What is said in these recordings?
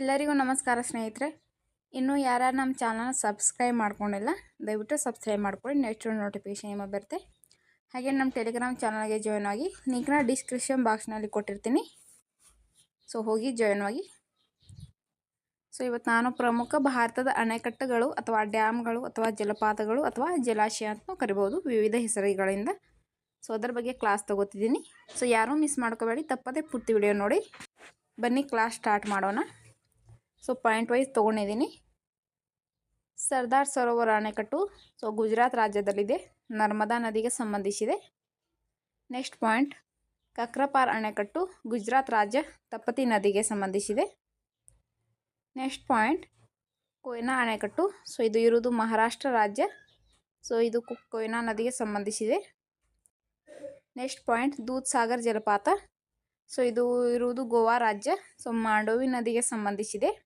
ಎಲ್ಲರಿಗೂ ನಮಸ್ಕಾರ ಸ್ನೇಹಿತರೆ. ಇನ್ನೂ ಯಾರ್ಯಾರು ನಮ್ಮ ಚಾನಲ್ನ ಸಬ್ಸ್ಕ್ರೈಬ್ ಮಾಡ್ಕೊಂಡಿಲ್ಲ, ದಯವಿಟ್ಟು ಸಬ್ಸ್ಕ್ರೈಬ್ ಮಾಡ್ಕೊಳ್ಳಿ, ನೆಕ್ಸ್ಟ್ ನೋಟಿಫಿಕೇಷನ್ ನಿಮಗೆ ಬರುತ್ತೆ. ಹಾಗೆ ನಮ್ಮ ಟೆಲಿಗ್ರಾಮ್ ಚಾನಲ್ಗೆ ಜಾಯ್ನ್ ಆಗಿ ಲಿಂಕ್ನ ಡಿಸ್ಕ್ರಿಪ್ಷನ್ ಬಾಕ್ಸ್ನಲ್ಲಿ ಕೊಟ್ಟಿರ್ತೀನಿ. ಸೊ ಹೋಗಿ ಜಾಯ್ನ್ ಆಗಿ. ಸೊ ಇವತ್ತು ನಾನು ಪ್ರಮುಖ ಭಾರತದ ಅಣೆಕಟ್ಟುಗಳು ಅಥವಾ ಡ್ಯಾಮ್ಗಳು ಅಥವಾ ಜಲಪಾತಗಳು ಅಥವಾ ಜಲಾಶಯ ಅಂತ ಕರಿಬೋದು, ವಿವಿಧ ಹೆಸರುಗಳಿಂದ. ಸೊ ಅದರ ಬಗ್ಗೆ ಕ್ಲಾಸ್ ತೊಗೋತಿದ್ದೀನಿ. ಸೊ ಯಾರೂ ಮಿಸ್ ಮಾಡ್ಕೋಬೇಡಿ, ತಪ್ಪದೇ ಪೂರ್ತಿ ವಿಡಿಯೋ ನೋಡಿ. ಬನ್ನಿ ಕ್ಲಾಸ್ ಸ್ಟಾರ್ಟ್ ಮಾಡೋಣ. ಸೊ ಪಾಯಿಂಟ್ ವೈಸ್ ತೊಗೊಂಡಿದ್ದೀನಿ ಸರ್ದಾರ್ ಸರೋವರ ಅಣೆಕಟ್ಟು. ಸೊ ಗುಜರಾತ್ ರಾಜ್ಯದಲ್ಲಿದೆ. ನರ್ಮದಾ ನದಿಗೆ ಸಂಬಂಧಿಸಿದೆ. ನೆಕ್ಸ್ಟ್ ಪಾಯಿಂಟ್ ಕಕ್ರಪಾರ್ ಅಣೆಕಟ್ಟು ಗುಜರಾತ್ ರಾಜ್ಯ ತಪತಿ ನದಿಗೆ ಸಂಬಂಧಿಸಿದೆ. ನೆಕ್ಸ್ಟ್ ಪಾಯಿಂಟ್ ಕೊಯ್ನಾ ಅಣೆಕಟ್ಟು. ಸೊ ಇದು ಇರುವುದು ಮಹಾರಾಷ್ಟ್ರ ರಾಜ್ಯ. ಸೊ ಇದು ಕೊಯ್ನಾ ನದಿಗೆ ಸಂಬಂಧಿಸಿದೆ. ನೆಕ್ಸ್ಟ್ ಪಾಯಿಂಟ್ ದೂದ್ ಸಾಗರ್ ಜಲಪಾತ. ಸೊ ಇದು ಇರುವುದು ಗೋವಾ ರಾಜ್ಯ. ಸೊ ಮಾಂಡೋವಿ ನದಿಗೆ ಸಂಬಂಧಿಸಿದೆ.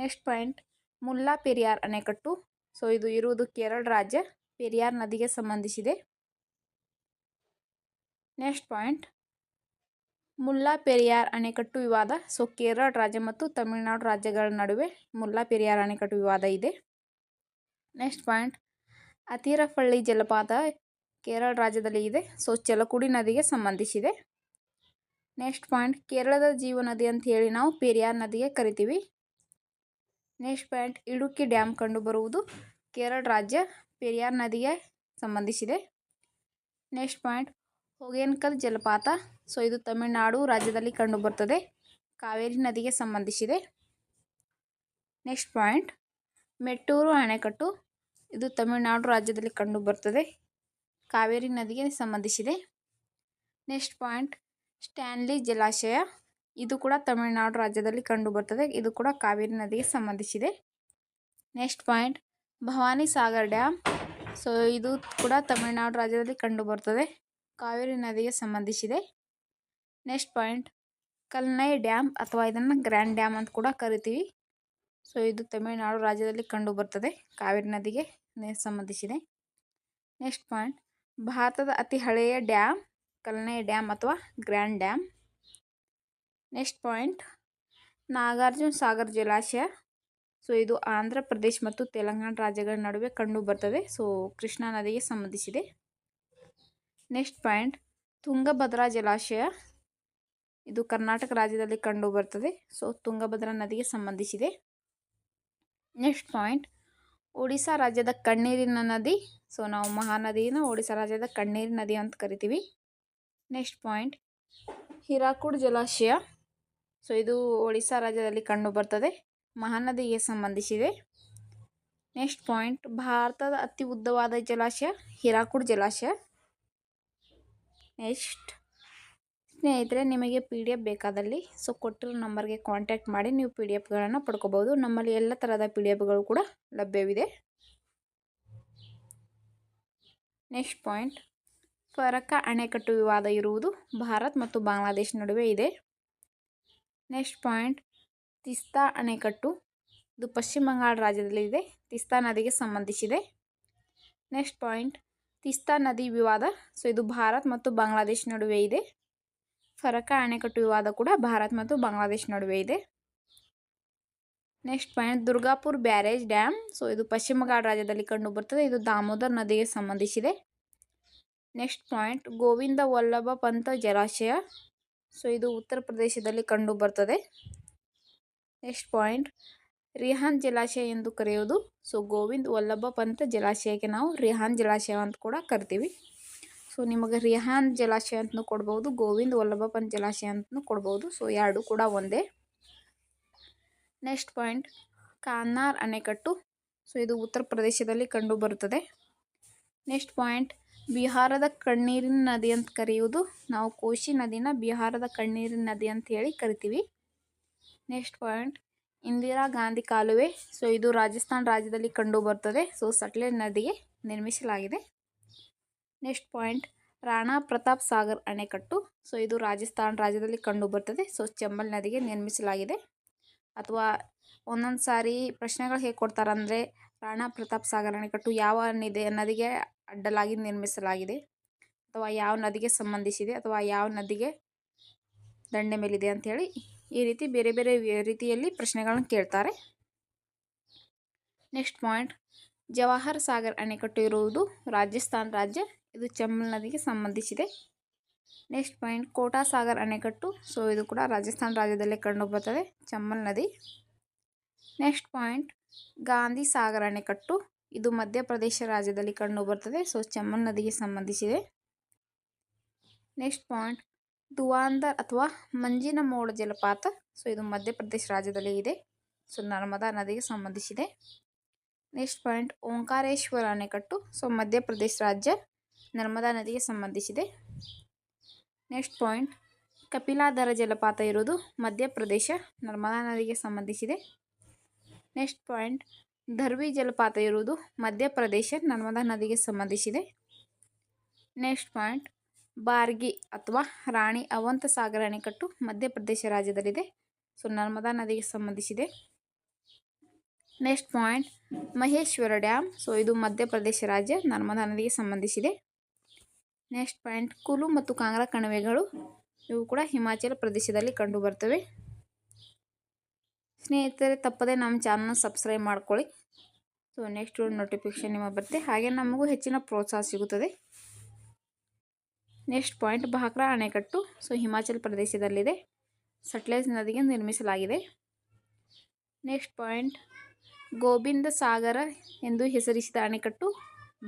ನೆಕ್ಸ್ಟ್ ಪಾಯಿಂಟ್, ಮುಲ್ಲಾ ಪೆರಿಯಾರ್ ಅಣೆಕಟ್ಟು. ಸೊ, ಇದು ಇರುವುದು ಕೇರಳ ರಾಜ್ಯ, ಪೆರಿಯಾರ್ ನದಿಗೆ ಸಂಬಂಧಿಸಿದೆ. ನೆಕ್ಸ್ಟ್ ಪಾಯಿಂಟ್, ಮುಲ್ಲಾ ಪೆರಿಯಾರ್ ಅಣೆಕಟ್ಟು ವಿವಾದ. ಸೊ, ಕೇರಳ ರಾಜ್ಯ ಮತ್ತು ತಮಿಳುನಾಡು ರಾಜ್ಯಗಳ ನಡುವೆ ಮುಲ್ಲಾ ಪೆರಿಯಾರ್ ಅಣೆಕಟ್ಟು ವಿವಾದ ಇದೆ. ನೆಕ್ಸ್ಟ್ ಪಾಯಿಂಟ್ ಅತಿರಫಳ್ಳಿ ಜಲಪಾತ ಕೇರಳ ರಾಜ್ಯದಲ್ಲಿ ಇದೆ. ಸೊ, ಚಲಕುಡಿ ನದಿಗೆ ಸಂಬಂಧಿಸಿದೆ. ನೆಕ್ಸ್ಟ್ ಪಾಯಿಂಟ್, ಕೇರಳದ ಜೀವ ನದಿ ಅಂತ ಹೇಳಿ ನಾವು ಪೆರಿಯಾರ್ ನದಿಗೆ ಕರಿತೀವಿ. ನೆಕ್ಸ್ಟ್ ಪಾಯಿಂಟ್ ಇಡುಕ್ಕಿ ಡ್ಯಾಮ್ ಕಂಡುಬರುವುದು ಕೇರಳ ರಾಜ್ಯ ಪೆರಿಯಾರ್ ನದಿಗೆ ಸಂಬಂಧಿಸಿದೆ. ನೆಕ್ಸ್ಟ್ ಪಾಯಿಂಟ್, ಹೊಗೇನ್ಕಲ್ ಜಲಪಾತ ಸೊ ಇದು ತಮಿಳುನಾಡು ರಾಜ್ಯದಲ್ಲಿ ಕಂಡುಬರ್ತದೆ, ಕಾವೇರಿ ನದಿಗೆ ಸಂಬಂಧಿಸಿದೆ. ನೆಕ್ಸ್ಟ್ ಪಾಯಿಂಟ್, ಮೆಟ್ಟೂರು ಅಣೆಕಟ್ಟು ಇದು ತಮಿಳುನಾಡು ರಾಜ್ಯದಲ್ಲಿ ಕಂಡುಬರ್ತದೆ, ಕಾವೇರಿ ನದಿಗೆ ಸಂಬಂಧಿಸಿದೆ. ನೆಕ್ಸ್ಟ್ ಪಾಯಿಂಟ್, ಸ್ಟ್ಯಾನ್ಲಿ ಜಲಾಶಯ ಇದು ಕೂಡ ತಮಿಳುನಾಡು ರಾಜ್ಯದಲ್ಲಿ ಕಂಡುಬರ್ತದೆ. ಇದು ಕೂಡ ಕಾವೇರಿ ನದಿಗೆ ಸಂಬಂಧಿಸಿದೆ. Next point Bhavani Sagar dam. So ಇದು ಕೂಡ ತಮಿಳುನಾಡು ರಾಜ್ಯದಲ್ಲಿ ಕಂಡುಬರ್ತದೆ. ಕಾವೇರಿ ನದಿಗೆ ಸಂಬಂಧಿಸಿದೆ. ನೆಕ್ಸ್ಟ್ ಪಾಯಿಂಟ್ ಕಲ್ನೈ ಡ್ಯಾಮ್ ಅಥವಾ ಇದನ್ನು ಗ್ರ್ಯಾಂಡ್ ಡ್ಯಾಮ್ ಅಂತ ಕೂಡ ಕರಿತೀವಿ. ಸೊ ಇದು ತಮಿಳುನಾಡು ರಾಜ್ಯದಲ್ಲಿ ಕಂಡುಬರ್ತದೆ. ಕಾವೇರಿ ನದಿಗೆ ಸಂಬಂಧಿಸಿದೆ. ನೆಕ್ಸ್ಟ್ ಪಾಯಿಂಟ್ ಭಾರತದ ಅತಿ ಹಳೆಯ ಡ್ಯಾಮ್, ಕಲ್ನೈ ಡ್ಯಾಮ್ ಅಥವಾ grand dam. Next point Nagarjuna Sagar ಜಲಾಶಯ. ಸೊ ಇದು ಆಂಧ್ರ ಪ್ರದೇಶ್ ಮತ್ತು ತೆಲಂಗಾಣ ರಾಜ್ಯಗಳ ನಡುವೆ ಕಂಡು ಬರ್ತದೆ. ಸೊ ಕೃಷ್ಣಾ ನದಿಗೆ ಸಂಬಂಧಿಸಿದೆ. ನೆಕ್ಸ್ಟ್ ಪಾಯಿಂಟ್ ತುಂಗಭದ್ರಾ ಜಲಾಶಯ. ಇದು ಕರ್ನಾಟಕ ರಾಜ್ಯದಲ್ಲಿ ಕಂಡು ಬರ್ತದೆ. ಸೊ ತುಂಗಭದ್ರಾ ನದಿಗೆ ಸಂಬಂಧಿಸಿದೆ. ನೆಕ್ಸ್ಟ್ ಪಾಯಿಂಟ್ ಒಡಿಶಾ ರಾಜ್ಯದ ಕಣ್ಣೀರಿನ ನದಿ. ಸೊ ನಾವು ಮಹಾನದಿನ ಒಡಿಶಾ ರಾಜ್ಯದ ಕಣ್ಣೀರಿನ ನದಿ ಅಂತ ಕರಿತೀವಿ. ನೆಕ್ಸ್ಟ್ ಪಾಯಿಂಟ್ ಹಿರಾಕುಡ್ ಜಲಾಶಯ. ಸೊ ಇದು ಒಡಿಶಾ ರಾಜ್ಯದಲ್ಲಿ ಕಂಡು ಬರ್ತದೆ. ಮಹಾನದಿಗೆ ಸಂಬಂಧಿಸಿದೆ. ನೆಕ್ಸ್ಟ್ ಪಾಯಿಂಟ್ ಭಾರತದ ಅತಿ ಉದ್ದವಾದ ಜಲಾಶಯ ಹಿರಾಕುಡ್ ಜಲಾಶಯ. ನೆಕ್ಸ್ಟ್ ಸ್ನೇಹಿತರೆ, ನಿಮಗೆ ಪಿ ಡಿ ಎಫ್ ಬೇಕಾದಲ್ಲಿ ಸೊ ಕೊಟ್ಟಿರೋ ನಂಬರ್ಗೆ ಕಾಂಟ್ಯಾಕ್ಟ್ ಮಾಡಿ, ನೀವು ಪಿ ಡಿ ಎಫ್ಗಳನ್ನು ಪಡ್ಕೋಬೋದು ನಮ್ಮಲ್ಲಿ ಎಲ್ಲ ಥರದ ಪಿ ಡಿ ಎಫ್ಗಳು ಕೂಡ ಲಭ್ಯವಿದೆ. ನೆಕ್ಸ್ಟ್ ಪಾಯಿಂಟ್ ಫರಕ ಅಣೆಕಟ್ಟು ವಿವಾದ ಇರುವುದು ಭಾರತ್ ಮತ್ತು ಬಾಂಗ್ಲಾದೇಶ ನಡುವೆ ಇದೆ. ನೆಕ್ಸ್ಟ್ ಪಾಯಿಂಟ್, ತಿಸ್ತಾ ಅಣೆಕಟ್ಟು. ಇದು ಪಶ್ಚಿಮ ಬಂಗಾಳ ರಾಜ್ಯದಲ್ಲಿ ಇದೆ. ತಿಸ್ತಾ ನದಿಗೆ ಸಂಬಂಧಿಸಿದೆ. ನೆಕ್ಸ್ಟ್ ಪಾಯಿಂಟ್, ತಿಸ್ತಾ ನದಿ ವಿವಾದ. ಸೊ, ಇದು ಭಾರತ್ ಮತ್ತು ಬಾಂಗ್ಲಾದೇಶ ನಡುವೆ ಇದೆ. ಫರಕ ಅಣೆಕಟ್ಟು ವಿವಾದ ಕೂಡ ಭಾರತ್ ಮತ್ತು ಬಾಂಗ್ಲಾದೇಶ ನಡುವೆ ಇದೆ. Next point, Durgapur barrage dam. So, ಇದು ಪಶ್ಚಿಮ ಬಂಗಾಳ ರಾಜ್ಯದಲ್ಲಿ ಕಂಡು ಬರ್ತದೆ. ಇದು ದಾಮೋದರ್ ನದಿಗೆ ಸಂಬಂಧಿಸಿದೆ. ನೆಕ್ಸ್ಟ್ ಪಾಯಿಂಟ್, ಗೋವಿಂದ ವಲ್ಲಭ ಪಂತ ಜಲಾಶಯ. ಸೊ ಇದು ಉತ್ತರ ಪ್ರದೇಶದಲ್ಲಿ ಕಂಡು ಬರ್ತದೆ. ನೆಕ್ಸ್ಟ್ ಪಾಯಿಂಟ್ ರಿಹಾನ್ ಜಲಾಶಯ ಎಂದು ಕರೆಯೋದು ಸೊ ಗೋವಿಂದ್ ವಲ್ಲಭ ಪಂತ ಜಲಾಶಯಕ್ಕೆ ನಾವು ರಿಹಾನ್ ಜಲಾಶಯ ಅಂತ ಕೂಡ ಕರಿತೀವಿ. ಸೊ ನಿಮಗೆ ರಿಹಾನ್ ಜಲಾಶಯ ಅಂತಲೂ ಕೊಡ್ಬೋದು, ಗೋವಿಂದ್ ವಲ್ಲಭ ಪಂತ್ ಜಲಾಶಯ ಅಂತಲೂ ಕೊಡ್ಬೋದು. ಸೊ ಎರಡು ಕೂಡ ಒಂದೇ. ನೆಕ್ಸ್ಟ್ ಪಾಯಿಂಟ್ ಕಾನ್ನಾರ್ ಅಣೆಕಟ್ಟು. ಸೊ ಇದು ಉತ್ತರ ಪ್ರದೇಶದಲ್ಲಿ ಕಂಡು ಬರುತ್ತದೆ ನೆಕ್ಸ್ಟ್ ಪಾಯಿಂಟ್ ಬಿಹಾರದ ಕಣ್ಣೀರಿನ ನದಿ ಅಂತ ಕರೆಯುವುದು. ನಾವು ಕೋಶಿ ನದಿನ ಬಿಹಾರದ ಕಣ್ಣೀರಿನ ನದಿ ಅಂತ ಹೇಳಿ ಕರಿತೀವಿ. ನೆಕ್ಸ್ಟ್ ಪಾಯಿಂಟ್ ಇಂದಿರಾ ಗಾಂಧಿ ಕಾಲುವೆ. ಸೊ ಇದು ರಾಜಸ್ಥಾನ್ ರಾಜ್ಯದಲ್ಲಿ ಕಂಡು ಬರ್ತದೆ. ಸೊ ಸಟ್ಲೇಜ್ ನದಿಗೆ ನಿರ್ಮಿಸಲಾಗಿದೆ. ನೆಕ್ಸ್ಟ್ ಪಾಯಿಂಟ್ ರಾಣಾ ಪ್ರತಾಪ್ ಸಾಗರ್ ಅಣೆಕಟ್ಟು. ಸೊ ಇದು ರಾಜಸ್ಥಾನ್ ರಾಜ್ಯದಲ್ಲಿ ಕಂಡು ಬರ್ತದೆ. ಸೊ ಚಂಬಲ್ ನದಿಗೆ ನಿರ್ಮಿಸಲಾಗಿದೆ. ಅಥವಾ ಒಂದೊಂದು ಸಾರಿ ಪ್ರಶ್ನೆಗಳು ಹೇಗೆ ಕೊಡ್ತಾರಂದರೆ, ರಾಣಾ ಪ್ರತಾಪ್ ಸಾಗರ್ ಅಣೆಕಟ್ಟು ಯಾವ ನದಿ ನದಿಗೆ ಅಡ್ಡಲಾಗಿ ನಿರ್ಮಿಸಲಾಗಿದೆ. ಅಥವಾ ಯಾವ ನದಿಗೆ ಸಂಬಂಧಿಸಿದೆ, ಅಥವಾ ಯಾವ ನದಿಗೆ ದಂಡೆ ಮೇಲಿದೆ ಅಂಥೇಳಿ ಈ ರೀತಿ ಬೇರೆ ಬೇರೆ ರೀತಿಯಲ್ಲಿ ಪ್ರಶ್ನೆಗಳನ್ನು ಕೇಳ್ತಾರೆ. ನೆಕ್ಸ್ಟ್ ಪಾಯಿಂಟ್ ಜವಾಹರ್ ಸಾಗರ್ ಅಣೆಕಟ್ಟು ಇರುವುದು ರಾಜಸ್ಥಾನ್ ರಾಜ್ಯ, ಇದು ಚಂಬಲ್ ನದಿಗೆ ಸಂಬಂಧಿಸಿದೆ. ನೆಕ್ಸ್ಟ್ ಪಾಯಿಂಟ್ ಕೋಟಾ ಸಾಗರ್ ಅಣೆಕಟ್ಟು ಸೊ ಇದು ಕೂಡ ರಾಜಸ್ಥಾನ್ ರಾಜ್ಯದಲ್ಲೇ ಕಂಡುಬರುತ್ತದೆ ಚಂಬಲ್ ನದಿ. ನೆಕ್ಸ್ಟ್ ಪಾಯಿಂಟ್ ಗಾಂಧಿ ಸಾಗರ್ ಅಣೆಕಟ್ಟು ಇದು ಮಧ್ಯಪ್ರದೇಶ ರಾಜ್ಯದಲ್ಲಿ ಕಂಡು ಬರ್ತದೆ. ಸೊ, ಚಮನ್ ನದಿಗೆ ಸಂಬಂಧಿಸಿದೆ. ನೆಕ್ಸ್ಟ್ ಪಾಯಿಂಟ್ ದುವಾಂದರ್ ಅಥವಾ ಮಂಜಿನ ಮೋಡ ಜಲಪಾತ. ಸೊ, ಇದು ಮಧ್ಯಪ್ರದೇಶ ರಾಜ್ಯದಲ್ಲಿ ಇದೆ. ಸೊ, ನರ್ಮದಾ ನದಿಗೆ ಸಂಬಂಧಿಸಿದೆ. ನೆಕ್ಸ್ಟ್ ಪಾಯಿಂಟ್ ಓಂಕಾರೇಶ್ವರ ಅಣೆಕಟ್ಟು. ಸೊ, ಮಧ್ಯಪ್ರದೇಶ ರಾಜ್ಯ ನರ್ಮದಾ ನದಿಗೆ ಸಂಬಂಧಿಸಿದೆ. ನೆಕ್ಸ್ಟ್ ಪಾಯಿಂಟ್ ಕಪಿಲಾಧರ ಜಲಪಾತ ಇರುವುದು ಮಧ್ಯಪ್ರದೇಶ ನರ್ಮದಾ ನದಿಗೆ ಸಂಬಂಧಿಸಿದೆ. ನೆಕ್ಸ್ಟ್ ಪಾಯಿಂಟ್ ಧರ್ವಿ ಜಲಪಾತ ಇರುವುದು ಮಧ್ಯಪ್ರದೇಶ, ನರ್ಮದಾ ನದಿಗೆ ಸಂಬಂಧಿಸಿದೆ. ನೆಕ್ಸ್ಟ್ ಪಾಯಿಂಟ್ ಬಾರ್ಗಿ ಅಥವಾ ರಾಣಿ ಅವಂತ ಸಾಗರ ಅಣೆಕಟ್ಟು ಮಧ್ಯಪ್ರದೇಶ ರಾಜ್ಯದಲ್ಲಿದೆ. ಸೊ ನರ್ಮದಾ ನದಿಗೆ ಸಂಬಂಧಿಸಿದೆ. Next point Maheshwar dam so ಇದು ಮಧ್ಯಪ್ರದೇಶ ರಾಜ್ಯ, ನರ್ಮದಾ ನದಿಗೆ ಸಂಬಂಧಿಸಿದೆ. ನೆಕ್ಸ್ಟ್ ಪಾಯಿಂಟ್ ಕುಲು ಮತ್ತು ಕಾಂಗ್ರಾ ಕಣಿವೆಗಳು, ಇವು ಕೂಡ ಹಿಮಾಚಲ ಪ್ರದೇಶದಲ್ಲಿ ಕಂಡುಬರ್ತವೆ ಸ್ನೇಹಿತರೆ, ತಪ್ಪದೆ ನಮ್ಮ ಚಾನಲ್ನ ಸಬ್ಸ್ಕ್ರೈಬ್ ಮಾಡ್ಕೊಳ್ಳಿ. ಸೊ ನೆಕ್ಸ್ಟ್ ನೋಟಿಫಿಕೇಶನ್ ನಿಮಗೆ ಬರುತ್ತೆ. ಹಾಗೆ ನಮಗೂ ಹೆಚ್ಚಿನ ಪ್ರೋತ್ಸಾಹ ಸಿಗುತ್ತದೆ. ನೆಕ್ಸ್ಟ್ ಪಾಯಿಂಟ್ ಭಾಕ್ರಾ ಅಣೆಕಟ್ಟು. ಸೊ ಹಿಮಾಚಲ ಪ್ರದೇಶದಲ್ಲಿದೆ. ಸಟ್ಲೇಜ್ ನದಿಗೆ ನಿರ್ಮಿಸಲಾಗಿದೆ. ನೆಕ್ಸ್ಟ್ ಪಾಯಿಂಟ್ ಗೋವಿಂದ ಸಾಗರ ಎಂದು ಹೆಸರಿಸಿದ ಅಣೆಕಟ್ಟು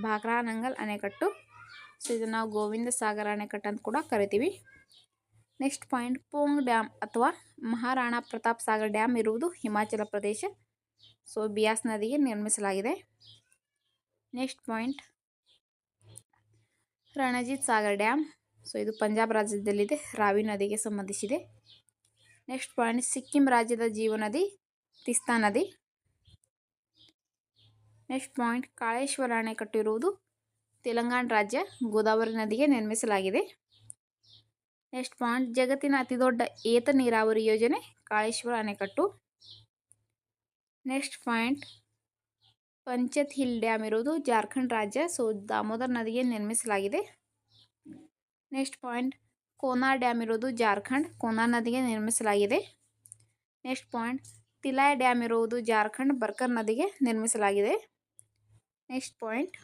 ಭಾಕ್ರಾ ನಂಗಲ್ ಅಣೆಕಟ್ಟು. ಸೊ ಇದನ್ನು ನಾವು ಗೋವಿಂದ ಸಾಗರ ಅಣೆಕಟ್ಟು ಅಂತ ಕೂಡ ಕರಿತೀವಿ. ನೆಕ್ಸ್ಟ್ ಪಾಯಿಂಟ್ ಪೋಂಗ್ ಡ್ಯಾಮ್ ಅಥವಾ ಮಹಾರಾಣಾ ಪ್ರತಾಪ್ ಸಾಗರ್ ಡ್ಯಾಮ್ ಇರುವುದು ಹಿಮಾಚಲ ಪ್ರದೇಶ. ಸೊ ಬಿಯಾಸ್ ನದಿಗೆ ನಿರ್ಮಿಸಲಾಗಿದೆ next point Ranjit Sagar dam so ಇದು ಪಂಜಾಬ್ ರಾಜ್ಯದಲ್ಲಿದೆ, ರಾವಿ ನದಿಗೆ ಸಂಬಂಧಿಸಿದೆ. ನೆಕ್ಸ್ಟ್ ಪಾಯಿಂಟ್ ಸಿಕ್ಕಿಂ ರಾಜ್ಯದ ಜೀವನದಿ ತಿಸ್ತಾ ನದಿ. ನೆಕ್ಸ್ಟ್ ಪಾಯಿಂಟ್ ಕಾಳೇಶ್ವರ ಅಣೆಕಟ್ಟು ಇರುವುದು ತೆಲಂಗಾಣ ರಾಜ್ಯ, ಗೋದಾವರಿ ನದಿಗೆ ನಿರ್ಮಿಸಲಾಗಿದೆ ನೆಕ್ಸ್ಟ್ ಪಾಯಿಂಟ್ ಜಗತ್ತಿನ ಅತಿದೊಡ್ಡ ಏತ ನೀರಾವರಿ ಯೋಜನೆ, ಕಾಳೇಶ್ವರ ಅಣೆಕಟ್ಟು next point. Panchet hill dam ಇರೋದು ಜಾರ್ಖಂಡ್ ರಾಜ್ಯ, ಸೊ ದಾಮೋದರ್ ನದಿಗೆ ನಿರ್ಮಿಸಲಾಗಿದೆ. Next point. ಕೋನಾ ಡ್ಯಾಮ್ ಇರೋದು ಜಾರ್ಖಂಡ್, ಕೋನಾ ನದಿಗೆ ನಿರ್ಮಿಸಲಾಗಿದೆ. Next point. ತಿಲಾಯ್ ಡ್ಯಾಮ್ ಇರುವುದು ಜಾರ್ಖಂಡ್, ಬರ್ಕರ್ ನದಿಗೆ ನಿರ್ಮಿಸಲಾಗಿದೆ. Next point.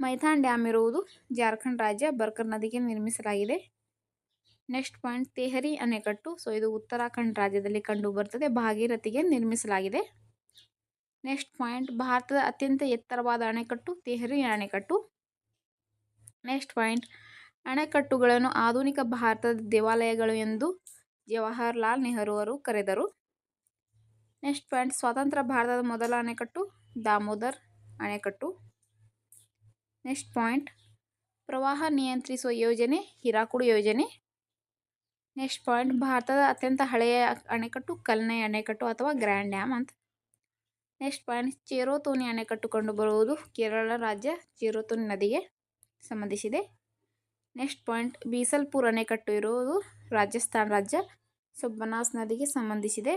ಮೈಥಾನ್ ಡ್ಯಾಮ್ ಇರುವುದು ಜಾರ್ಖಂಡ್ ರಾಜ್ಯ, ಬರ್ಕರ್ ನದಿಗೆ ನಿರ್ಮಿಸಲಾಗಿದೆ. Next point. ತೆಹರಿ ಅಣೆಕಟ್ಟು, ಸೊ ಇದು ಉತ್ತರಾಖಂಡ್ ರಾಜ್ಯದಲ್ಲಿ ಕಂಡು ಬರ್ತದೆ, ಭಾಗೀರಥಿಗೆ ನಿರ್ಮಿಸಲಾಗಿದೆ. ನೆಕ್ಸ್ಟ್ ಪಾಯಿಂಟ್, ಭಾರತದ ಅತ್ಯಂತ ಎತ್ತರವಾದ ಅಣೆಕಟ್ಟು, ತೆಹರಿ ಅಣೆಕಟ್ಟು. ನೆಕ್ಸ್ಟ್ ಪಾಯಿಂಟ್, ಅಣೆಕಟ್ಟುಗಳನ್ನು ಆಧುನಿಕ ಭಾರತದ ದೇವಾಲಯಗಳು ಎಂದು ಜವಾಹರ್ಲಾಲ್ ನೆಹರು ಅವರು ಕರೆದರು. ನೆಕ್ಸ್ಟ್ ಪಾಯಿಂಟ್, ಸ್ವತಂತ್ರ ಭಾರತದ ಮೊದಲ ಅಣೆಕಟ್ಟು, ದಾಮೋದರ್ ಅಣೆಕಟ್ಟು. ನೆಕ್ಸ್ಟ್ ಪಾಯಿಂಟ್, ಪ್ರವಾಹ ನಿಯಂತ್ರಿಸುವ ಯೋಜನೆ, ಹಿರಾಕುಡು ಯೋಜನೆ. ನೆಕ್ಸ್ಟ್ ಪಾಯಿಂಟ್, ಭಾರತದ ಅತ್ಯಂತ ಹಳೆಯ ಅಣೆಕಟ್ಟು, ಕಲ್ನೈ ಅಣೆಕಟ್ಟು ಅಥವಾ ಗ್ರ್ಯಾಂಡ್ ಡ್ಯಾಮ್ ಅಂತ. ನೆಕ್ಸ್ಟ್ ಪಾಯಿಂಟ್, ಚೇರೋತೋನಿ ಅಣೆಕಟ್ಟು ಕಂಡುಬರುವುದು ಕೇರಳ ರಾಜ್ಯ ಚೇರೋತೋನಿ ನದಿಗೆ ಸಂಬಂಧಿಸಿದೆ. ನೆಕ್ಸ್ಟ್ ಪಾಯಿಂಟ್, ಬೀಸಲ್ಪುರ್ ಅಣೆಕಟ್ಟು ಇರುವುದು ರಾಜಸ್ಥಾನ್ ರಾಜ್ಯ ಸೊ ಬನಾಸ್ ನದಿಗೆ ಸಂಬಂಧಿಸಿದೆ.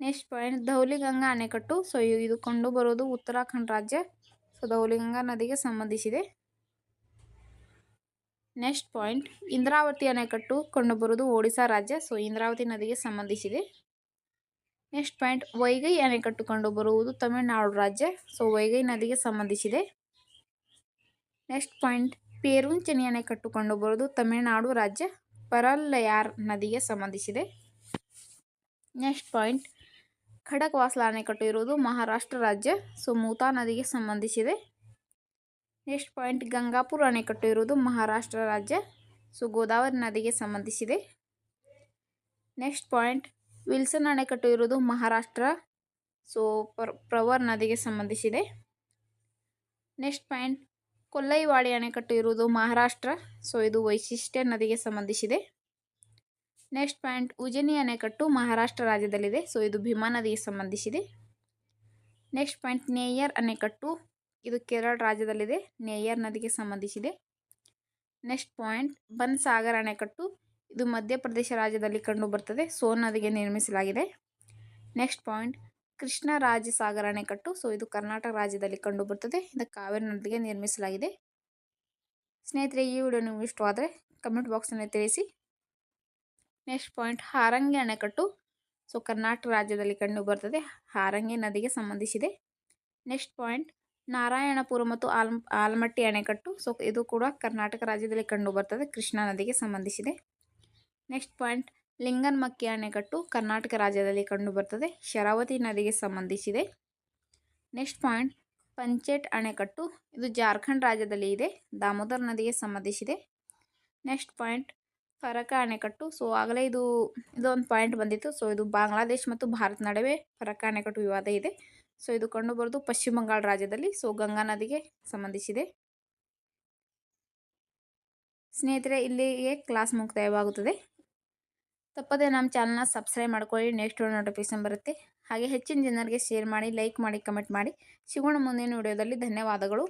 ನೆಕ್ಸ್ಟ್ ಪಾಯಿಂಟ್ ಧೌಲಿಗಂಗಾ ಅಣೆಕಟ್ಟು ಸೊ ಇದು ಕಂಡು ಬರುವುದು ಉತ್ತರಾಖಂಡ್ ರಾಜ್ಯ, ಸೊ ಧೌಲಿಗಂಗಾ ನದಿಗೆ ಸಂಬಂಧಿಸಿದೆ. ನೆಕ್ಸ್ಟ್ ಪಾಯಿಂಟ್, ಇಂದ್ರಾವತಿ ಅಣೆಕಟ್ಟು ಕಂಡುಬರುವುದು ಒಡಿಶಾ ರಾಜ್ಯ, ಸೊ ಇಂದ್ರಾವತಿ ನದಿಗೆ ಸಂಬಂಧಿಸಿದೆ. ನೆಕ್ಸ್ಟ್ ಪಾಯಿಂಟ್, ವೈಗೈ ಅಣೆಕಟ್ಟು ಕಂಡುಬರುವುದು ತಮಿಳುನಾಡು ರಾಜ್ಯ. ಸೊ ವೈಗೈ ನದಿಗೆ ಸಂಬಂಧಿಸಿದೆ. ನೆಕ್ಸ್ಟ್ ಪಾಯಿಂಟ್ ಪೇರುಂಚನಿ ಅಣೆಕಟ್ಟು ಕಂಡುಬರುವುದು ತಮಿಳುನಾಡು ರಾಜ್ಯ. ಪರಲ್ಲಯಾರ್ ನದಿಗೆ ಸಂಬಂಧಿಸಿದೆ. ನೆಕ್ಸ್ಟ್ ಪಾಯಿಂಟ್ ಖಡಕ್ವಾಸ್ಲ ಅಣೆಕಟ್ಟು ಇರುವುದು ಮಹಾರಾಷ್ಟ್ರ ರಾಜ್ಯ. ಸೊ ಮೂತಾ ನದಿಗೆ ಸಂಬಂಧಿಸಿದೆ. ನೆಕ್ಸ್ಟ್ ಪಾಯಿಂಟ್ ಗಂಗಾಪುರ ಅಣೆಕಟ್ಟು ಇರುವುದು ಮಹಾರಾಷ್ಟ್ರ ರಾಜ್ಯ. ಸೊ ಗೋದಾವರಿ ನದಿಗೆ ಸಂಬಂಧಿಸಿದೆ. ನೆಕ್ಸ್ಟ್ ಪಾಯಿಂಟ್ ವಿಲ್ಸನ್ ಅಣೆಕಟ್ಟು ಇರುವುದು ಮಹಾರಾಷ್ಟ್ರ. ಸೊ, ಪರ್, ಪ್ರವರ್ ನದಿಗೆ ಸಂಬಂಧಿಸಿದೆ. ನೆಕ್ಸ್ಟ್ ಪಾಯಿಂಟ್, ಕೊಲ್ಲೈವಾಡಿ ಅಣೆಕಟ್ಟು ಇರುವುದು ಮಹಾರಾಷ್ಟ್ರ. ಸೊ, ಇದು ವೈಶಿಷ್ಟ್ಯ ನದಿಗೆ ಸಂಬಂಧಿಸಿದೆ. ನೆಕ್ಸ್ಟ್ ಪಾಯಿಂಟ್, ಉಜನಿ ಅಣೆಕಟ್ಟು ಮಹಾರಾಷ್ಟ್ರ ರಾಜ್ಯದಲ್ಲಿದೆ. ಸೊ, ಇದು ಭೀಮಾ ನದಿಗೆ ಸಂಬಂಧಿಸಿದೆ. ನೆಕ್ಸ್ಟ್ ಪಾಯಿಂಟ್ ನೇಯರ್ ಅಣೆಕಟ್ಟು, ಇದು ಕೇರಳ ರಾಜ್ಯದಲ್ಲಿದೆ. ನೇಯರ್ ನದಿಗೆ ಸಂಬಂಧಿಸಿದೆ. ನೆಕ್ಸ್ಟ್ ಪಾಯಿಂಟ್, ಬನ್ಸಾಗರ್ ಅಣೆಕಟ್ಟು ಇದು ಮಧ್ಯಪ್ರದೇಶ ರಾಜ್ಯದಲ್ಲಿ ಕಂಡು ಬರ್ತದೆ. ಸೋನ್ ನದಿಗೆ ನಿರ್ಮಿಸಲಾಗಿದೆ. Next point. ಕೃಷ್ಣ ರಾಜ ಸಾಗರ ಅಣೆಕಟ್ಟು. ಸೊ, ಇದು ಕರ್ನಾಟಕ ರಾಜ್ಯದಲ್ಲಿ ಕಂಡು ಬರ್ತದೆ. ಇದು ಕಾವೇರಿ ನದಿಗೆ ನಿರ್ಮಿಸಲಾಗಿದೆ. ಸ್ನೇಹಿತರೆ, ಈ ವಿಡಿಯೋ ನಿಮ್ಗೆ ಇಷ್ಟವಾದರೆ ಕಮೆಂಟ್ ಬಾಕ್ಸ್ನಲ್ಲಿ ತಿಳಿಸಿ. Next point. ಹಾರಂಗಿ ಅಣೆಕಟ್ಟು. ಸೊ, ಕರ್ನಾಟಕ ರಾಜ್ಯದಲ್ಲಿ ಕಂಡು ಬರ್ತದೆ. ಹಾರಂಗಿ ನದಿಗೆ ಸಂಬಂಧಿಸಿದೆ. Next point. ನಾರಾಯಣಪುರ ಮತ್ತು ಆಲ್, ಆಲಮಟ್ಟಿ ಅಣೆಕಟ್ಟು. ಸೊ, ಇದು ಕೂಡ ಕರ್ನಾಟಕ ರಾಜ್ಯದಲ್ಲಿ ಕಂಡುಬರ್ತದೆ ಕೃಷ್ಣಾ ನದಿಗೆ ಸಂಬಂಧಿಸಿದೆ. ನೆಕ್ಸ್ಟ್ ಪಾಯಿಂಟ್ ಲಿಂಗನ್ಮಕ್ಕಿ ಅಣೆಕಟ್ಟು ಕರ್ನಾಟಕ ರಾಜ್ಯದಲ್ಲಿ ಕಂಡು ಬರ್ತದೆ ಶರಾವತಿ ನದಿಗೆ ಸಂಬಂಧಿಸಿದೆ. ನೆಕ್ಸ್ಟ್ ಪಾಯಿಂಟ್, ಪಂಚೆಟ್ ಅಣೆಕಟ್ಟು, ಇದು ಜಾರ್ಖಂಡ್ ರಾಜ್ಯದಲ್ಲಿ ಇದೆ, ದಾಮೋದರ್ ನದಿಗೆ ಸಂಬಂಧಿಸಿದೆ. ನೆಕ್ಸ್ಟ್ ಪಾಯಿಂಟ್, ಫರಕ ಅಣೆಕಟ್ಟು, ಸೊ ಆಗಲೇ ಇದು ಇದೊಂದು ಪಾಯಿಂಟ್ ಬಂದಿತ್ತು, ಸೊ ಇದು ಬಾಂಗ್ಲಾದೇಶ್ ಮತ್ತು ಭಾರತ ನಡುವೆ ಫರಕ ಅಣೆಕಟ್ಟು ವಿವಾದ ಇದೆ. ಸೊ ಇದು ಕಂಡುಬರೋದು ಪಶ್ಚಿಮ ಬಂಗಾಳ ರಾಜ್ಯದಲ್ಲಿ, ಸೊ ಗಂಗಾ ನದಿಗೆ ಸಂಬಂಧಿಸಿದೆ. ಸ್ನೇಹಿತರೆ, ಇಲ್ಲಿಗೆ ಕ್ಲಾಸ್ ಮುಕ್ತಾಯವಾಗುತ್ತದೆ. ತಪ್ಪದೆ ನಮ್ಮ ಚಾನಲ್ನ ಸಬ್ಸ್ಕ್ರೈಬ್ ಮಾಡ್ಕೊಳ್ಳಿ ನೆಕ್ಸ್ಟ್ ನೋಟಿಫಿಕೇಶನ್ ಬರುತ್ತೆ. ಹಾಗೆ ಹೆಚ್ಚಿನ ಜನರಿಗೆ ಶೇರ್ ಮಾಡಿ ಲೈಕ್ ಮಾಡಿ ಕಮೆಂಟ್ ಮಾಡಿ. ಸಿಗೋಣ ಮುಂದಿನ ವಿಡಿಯೋದಲ್ಲಿ ಧನ್ಯವಾದಗಳು.